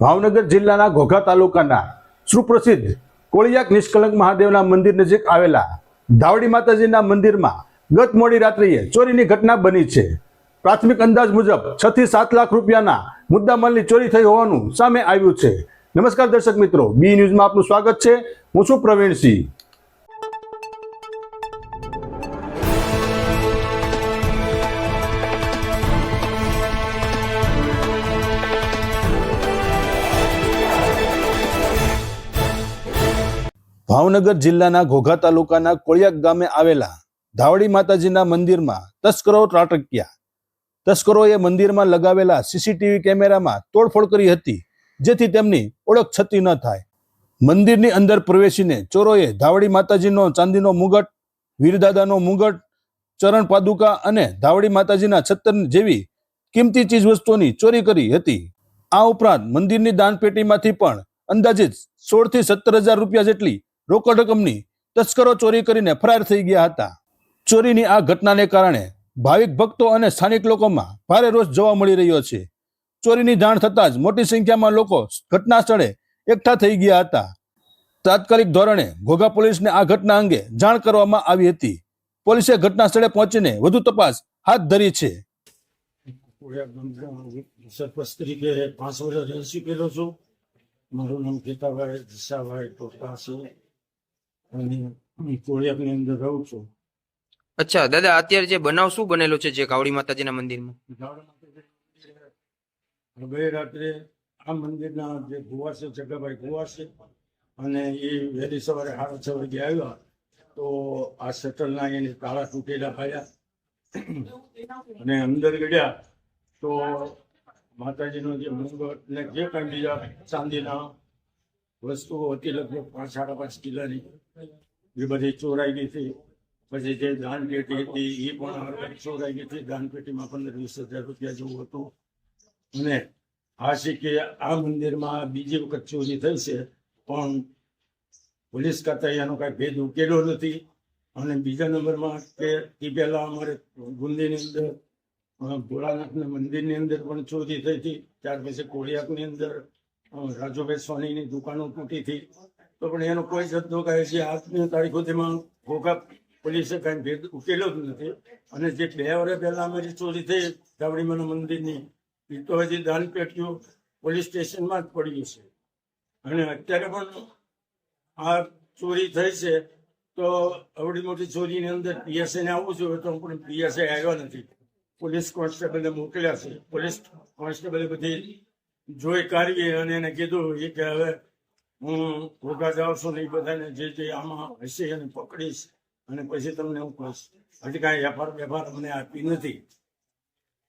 ભાવનગર જિલ્લાના ઘોઘા તાલુકાના સુપ્રસિદ્ધ કોળિયાક નિષ્કલંક મહાદેવના મંદિર નજીક આવેલા ધાવડી માતાજીના મંદિરમાં ગત મોડી રાત્રિએ ચોરીની ઘટના બની છે. પ્રાથમિક અંદાજ મુજબ છ થી સાત લાખ રૂપિયાના મુદ્દામાલની ચોરી થઈ હોવાનું સામે આવ્યું છે. નમસ્કાર દર્શક મિત્રો, બી ન્યૂઝમાં આપનું સ્વાગત છે. હું છું પ્રવીણસિંહ. ભાવનગર જિલ્લાના ઘોઘા તાલુકાના કોળિયાક ગામે આવેલા ધાવડી માતાજીના મંદિરમાં તસ્કરો ત્રાટક્યા. તસ્કરોએ મંદિરમાં લગાવેલા સીસીટીવી કેમેરામાં તોડફોડ કરી હતી, જેથી તેમની ઓળખ છતી ન થાય. મંદિરની અંદર પ્રવેશીને ચોરોએ ધાવડી માતાજીનો ચાંદીનો મુગટ, વીરદાદાનો મુગટ, ચરણ પાદુકા અને ધાવડી માતાજીના છત્તર જેવી કિંમતી ચીજ વસ્તુઓની ચોરી કરી હતી. આ ઉપરાંત મંદિરની દાનપેટીમાંથી પણ અંદાજિત સોળથી સત્તર હજાર રૂપિયા જેટલી રોકડ રકમની તસ્કરો ચોરી કરીને ફરાર થઈ ગયા હતા. ચોરીની આ ઘટનાને કારણે ભાવિક ભક્તો અને સ્થાનિક લોકોમાં ભારે રોષ જોવા મળી રહ્યો છે. ચોરીની જાણ થતાં જ મોટી સંખ્યામાં લોકો ઘટના સ્થળે એકઠા થઈ ગયા હતા. તાત્કાલિક ધોરણે ઘોઘા પોલીસને આ ઘટના અંગે જાણ કરવામાં આવી હતી. પોલીસે ઘટના સ્થળે પહોંચીને વધુ તપાસ હાથ ધરી છે. સરપંચ તરીકે પાંચ વર્ષ રહેશી કર્યો છું. મારું નામ કેતાભાઈ દિશાભાઈ ટોટા છે. કોળિયાકની અંદર રહું છું. અચ્છા દાદા અત્યારે જે બનાવ શું બનેલો છે જે કાવડી માતાજીના મંદિરમાં? ગઈ રાત્રે આ મંદિરના જે ગુવા છે જગાભાઈ ગુવા છે અને એ વહેલી સવારે સાડા છ વાગે આવ્યા તો આ શટલના એને તાળા તૂટેલા પાડ્યા. અને અંદર ગયા તો માતાજીનો જે મુંગટ ને જે કાંઈ બીજા ચાંદીના વસ્તુઓ હતી લગભગ પાંચ, સાડા પાંચ કિલોની. એ બધી ચોરાઈ ગઈ હતી. પછી જે દાન પેટી હતી, એ પણ ચોરાઈ ગઈ હતી. દાન પેટીમાં પંદર વીસ હજાર રૂપિયા જેવું હતું. અને આ છે કે આ મંદિરમાં બીજી વખત ચોરી થઈ છે, પણ પોલીસ ખાતા એનો કાંઈ ભેદ ઉકેલ્યો નથી. અને બીજા નંબરમાં કે એ પહેલા અમારે ગુંદીની અંદર ભોળાનાથના મંદિરની અંદર પણ ચોરી થઈ હતી. ત્યાર પછી કોળિયાકની અંદર રાજુભાઈ સોનીની દુકાનો તૂટી હતી. તો પણ એનો કોઈ જથ્થો કહે છે, આજની તારીખ સુધીમાં ઘોઘા પોલીસે કાંઈ ભેદ ઉકેલ્યો જ નથી. અને જે બે વર્ષ પહેલા અમારી ચોરી થઈ ધાવડીમાના મંદિરની, એ તો હજી દાન પેટીઓ પોલીસ સ્ટેશનમાં જ પડ્યું છે. અને અત્યારે પણ આ ચોરી થઈ છે, તો આવડી મોટી ચોરીની અંદર પીએસએ ને આવવું જોઈએ તો પણ પીએસઆઈ આવ્યા નથી. પોલીસ કોન્સ્ટેબલને મોકલ્યા છે. પોલીસ કોન્સ્ટેબલે બધી જોઈ કાઢી અને એને કીધું એ કે હવે હું ભોગા જાઉં છું એ બધાને જે જે આમાં હશે એને પકડીશ અને પછી તમને હું કહીશ હજી કાંઈ વેપાર વેફાર અમને આપી નથી.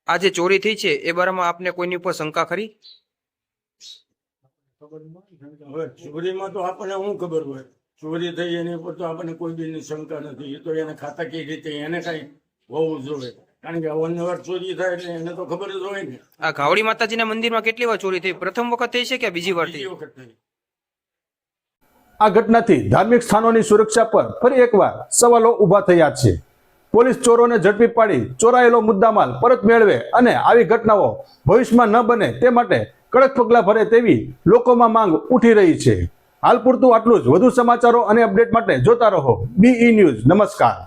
આ જે ચોરી થઈ છે એ બારામાં આપને કોઈની ઉપર શંકા ખરી? હવે ચોરીમાં તો આપણને શું ખબર હોય? ચોરી થઈ એની ઉપર તો આપણને કોઈ બીની શંકા નથી. એ તો એને ખાતા કઈ રીતે એને કઈ હોવું જોઈએ. કારણ કે અવારનવાર ચોરી થાય એટલે એને તો ખબર જ હોય ને. આ કાવડી માતાજીના મંદિરમાં કેટલી વાર ચોરી થઈ? પ્રથમ વખત થઈ છે કે બીજી વાર થઈ? બીજી વખત થઈ. આ ઘટનાથી ધાર્મિક સ્થાનોની સુરક્ષા પર ફરી એકવાર સવાલો ઊભા થયા છે. પોલીસ ચોરોને ઝડપી પાડી ચોરાયેલો મુદ્દામાલ પરત મેળવે અને આવી ઘટનાઓ ભવિષ્યમાં ન બને તે માટે કડક પગલાં ભરે તેવી લોકોમાં માંગ ઉઠી રહી છે. હાલ પૂરતું આટલું જ. વધુ સમાચારો અને અપડેટ માટે જોતા રહો. બીઈ ન્યૂઝ નમસ્કાર.